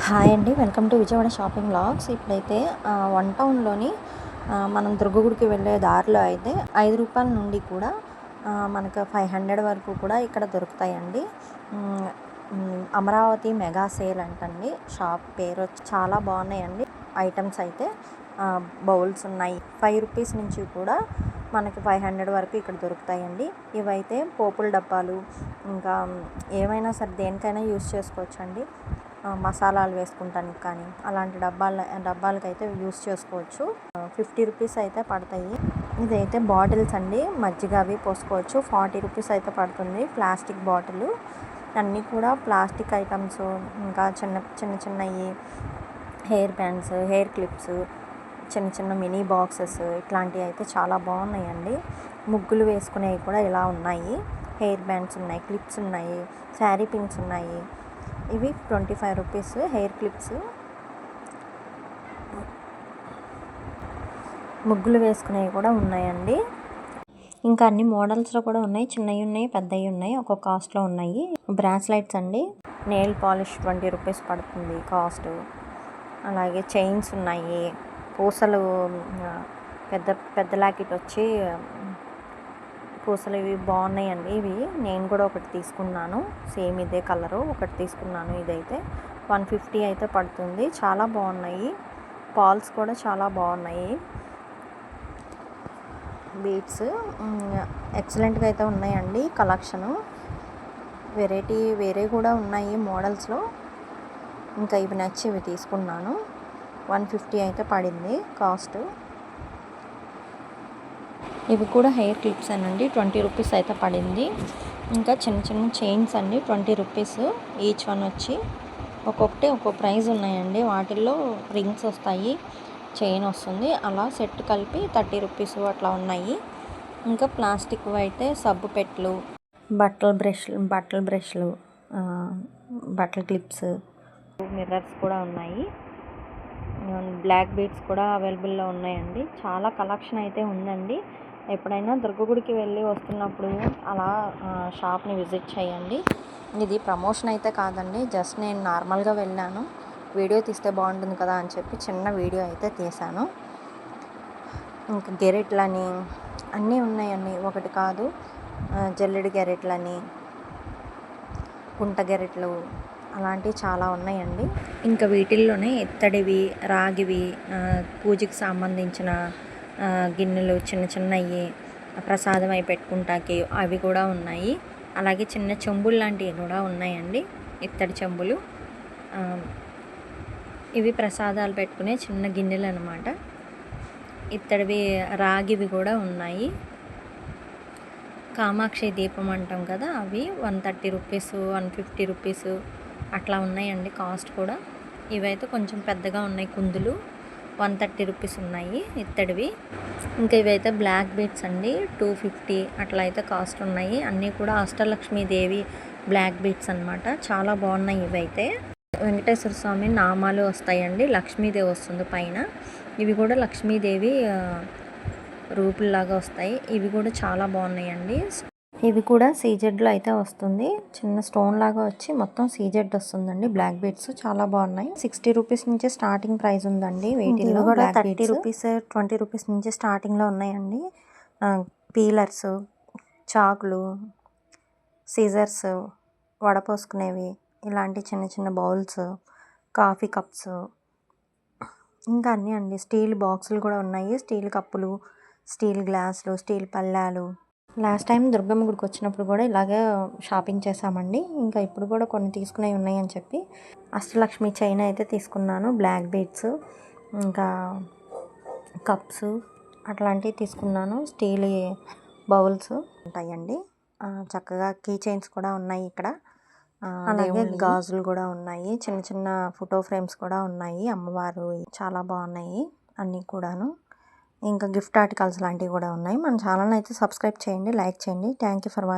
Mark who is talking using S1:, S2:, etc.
S1: Hi అండి. Welcome to Vijayawada shopping logs. ఇప్పుడైతే one టౌన్లోని మనం దుర్గగుడికి వెళ్ళే దారిలో అయితే ఐదు రూపాయల నుండి కూడా మనకు ఫైవ్ హండ్రెడ్ వరకు కూడా ఇక్కడ దొరుకుతాయండి. అమరావతి మెగా సేల్ అంటండి. షాప్ పేరు వచ్చి చాలా బాగున్నాయండి. ఐటమ్స్ అయితే బౌల్స్ ఉన్నాయి. ఫైవ్ రూపీస్ నుంచి కూడా మనకి ఫైవ్ హండ్రెడ్ వరకు ఇక్కడ దొరుకుతాయండి. ఇవైతే పోపుల డబ్బాలు ఇంకా ఏమైనా సరే దేనికైనా యూస్ చేసుకోవచ్చండి. మసాలాలు వేసుకుంటానికి కానీ అలాంటి డబ్బాల డబ్బాలకి అయితే యూస్ చేసుకోవచ్చు. ఫిఫ్టీ రూపీస్ అయితే పడతాయి. ఇదైతే బాటిల్స్ అండి. మజ్జిగ అవి పోసుకోవచ్చు. ఫార్టీ రూపీస్ అయితే పడుతుంది ప్లాస్టిక్ బాటిల్. అన్నీ కూడా ప్లాస్టిక్ ఐటమ్స్ ఇంకా చిన్న చిన్న చిన్నవి హెయిర్ బ్యాండ్స్ హెయిర్ క్లిప్స్ చిన్న చిన్న మినీ బాక్సెస్ ఇట్లాంటివి అయితే చాలా బాగున్నాయండి. ముగ్గులు వేసుకునేవి కూడా ఇలా ఉన్నాయి. హెయిర్ బ్యాండ్స్ ఉన్నాయి క్లిప్స్ ఉన్నాయి శారీ పిన్స్ ఉన్నాయి. ఇవి twenty five rupees hair clips. ముగ్గులు వేసుకునేవి కూడా ఉన్నాయండి. ఇంకా అన్ని మోడల్స్లో కూడా ఉన్నాయి. చిన్నవి ఉన్నాయి పెద్దవి ఉన్నాయి ఒక్కొక్క కాస్ట్లో ఉన్నాయి. బ్రాస్లైట్స్ అండి. నెయిల్ పాలిష్ ట్వంటీ రూపీస్ పడుతుంది కాస్ట్. అలాగే చైన్స్ ఉన్నాయి. పూసలు పెద్ద పెద్ద లాకెట్ వచ్చి పూసలు ఇవి బాగున్నాయండి. ఇవి నేను కూడా ఒకటి తీసుకున్నాను. సేమ్ ఇదే కలరు ఒకటి తీసుకున్నాను ఇదైతే. వన్ ఫిఫ్టీ అయితే పడుతుంది. చాలా బాగున్నాయి. పాల్స్ కూడా చాలా బాగున్నాయి. బీట్స్ ఎక్సలెంట్గా అయితే ఉన్నాయండి కలెక్షను. వెరైటీ వేరే కూడా ఉన్నాయి మోడల్స్లో. ఇంకా ఇవి నచ్చి ఇవి తీసుకున్నాను. వన్ ఫిఫ్టీ అయితే పడింది కాస్ట్. ఇవి కూడా హెయిర్ క్లిప్స్ అండి ట్వంటీ రూపీస్ అయితే పడింది. ఇంకా చిన్న చిన్న చైన్స్ అండి. ట్వంటీ రూపీస్ ఈచ్ వన్ వచ్చి ఒక్కొక్కటి ఒక్కొక్క ప్రైజ్ ఉన్నాయండి. వాటిల్లో రింగ్స్ వస్తాయి. చైన్ వస్తుంది. అలా సెట్ కలిపి థర్టీ రూపీస్ అట్లా ఉన్నాయి. ఇంకా ప్లాస్టిక్ అయితే సబ్బు పెట్లు బట్టల బ్రష్లు బట్టల బ్రష్లు బట్టల క్లిప్స్ మిర్రర్స్ కూడా ఉన్నాయి. బ్లాక్ బీడ్స్ కూడా అవైలబుల్లో ఉన్నాయండి. చాలా కలెక్షన్ అయితే ఉందండి. ఎప్పుడైనా దుర్గగుడికి వెళ్ళి వస్తున్నప్పుడు అలా షాప్ని విజిట్ చేయండి. ఇది ప్రమోషన్ అయితే కాదండి. జస్ట్ నేను నార్మల్గా వెళ్ళాను. వీడియో తీస్తే బాగుంటుంది కదా అని చెప్పి చిన్న వీడియో అయితే తీశాను. ఇంకా గెరెట్లని అన్నీ ఉన్నాయండి. ఒకటి కాదు ఆ, జల్లెడి గెరెట్లని కుంట గెరెట్లు అలాంటివి చాలా ఉన్నాయండి. ఇంకా వీటిల్లోనే ఇత్తడివి రాగివి పూజకి సంబంధించిన గిన్నెలు చిన్న చిన్నవి ప్రసాదం అవి పెట్టుకుంటాకి అవి కూడా ఉన్నాయి. అలాగే చిన్న చెంబులు లాంటివి కూడా ఉన్నాయండి ఇత్తడి చెంబులు. ఇవి ప్రసాదాలు పెట్టుకునే చిన్న గిన్నెలు అనమాట ఇత్తడివి రాగివి కూడా ఉన్నాయి. కామాక్షి దీపం అంటాం కదా అవి one thirty rupees one fifty rupees అట్లా ఉన్నాయండి కాస్ట్ కూడా. ఇవైతే కొంచెం పెద్దగా ఉన్నాయి కుందులు. వన్ థర్టీ రూపీస్ ఉన్నాయి ఇత్తడివి. ఇంకా ఇవైతే బ్లాక్ బీట్స్ అండి టూ ఫిఫ్టీ అట్లా అయితే కాస్ట్ ఉన్నాయి. అన్నీ కూడా అష్టలక్ష్మీదేవి బ్లాక్ బీట్స్ అన్నమాట. చాలా బాగున్నాయి ఇవైతే. వెంకటేశ్వర స్వామి నామాలు వస్తాయండి లక్ష్మీదేవి వస్తుంది పైన. ఇవి కూడా లక్ష్మీదేవి రూపుల్లాగా వస్తాయి. ఇవి కూడా చాలా బాగున్నాయండి. ఇవి కూడా సీజెడ్లో అయితే వస్తుంది. చిన్న స్టోన్ లాగా వచ్చి మొత్తం సీజెడ్ వస్తుందండి. బ్లాక్ బీడ్స్ చాలా బాగున్నాయి. సిక్స్టీ రూపీస్ నుంచి స్టార్టింగ్ ప్రైస్ ఉందండి వీటిలో. కూడా థర్టీ రూపీస్ ట్వంటీ రూపీస్ నుంచి స్టార్టింగ్లో ఉన్నాయండి. పీలర్స్ చాకులు సీజర్స్ వడపోసుకునేవి ఇలాంటి చిన్న చిన్న బౌల్స్ కాఫీ కప్స్ ఇంకా అన్నీ అండి. స్టీల్ బాక్సులు కూడా ఉన్నాయి. స్టీల్ కప్పులు స్టీల్ గ్లాసులు స్టీల్ పళ్ళాలు. లాస్ట్ టైం దుర్గమ్మ గుడికి వచ్చినప్పుడు కూడా ఇలాగే షాపింగ్ చేసామండి ఇంకా ఇప్పుడు కూడా కొన్ని తీసుకునేవి ఉన్నాయని చెప్పి అష్టలక్ష్మి చైన్ అయితే తీసుకున్నాను. బ్లాక్ బీడ్స్ ఇంకా కప్స్ అట్లాంటివి తీసుకున్నాను. స్టీల్ బౌల్స్ ఉంటాయండి. చక్కగా కీ చైన్స్ కూడా ఉన్నాయి ఇక్కడ. అలాగే గాజులు కూడా ఉన్నాయి. చిన్న చిన్న ఫోటో ఫ్రేమ్స్ కూడా ఉన్నాయి. అమ్మవారు చాలా బాగున్నాయి అన్నీ కూడాను. ఇంకా గిఫ్ట్ ఆర్టికల్స్ లాంటివి కూడా ఉన్నాయి. మన ఛానల్ అయితే సబ్స్క్రైబ్ చేయండి లైక్ చేయండి. Thank you for watching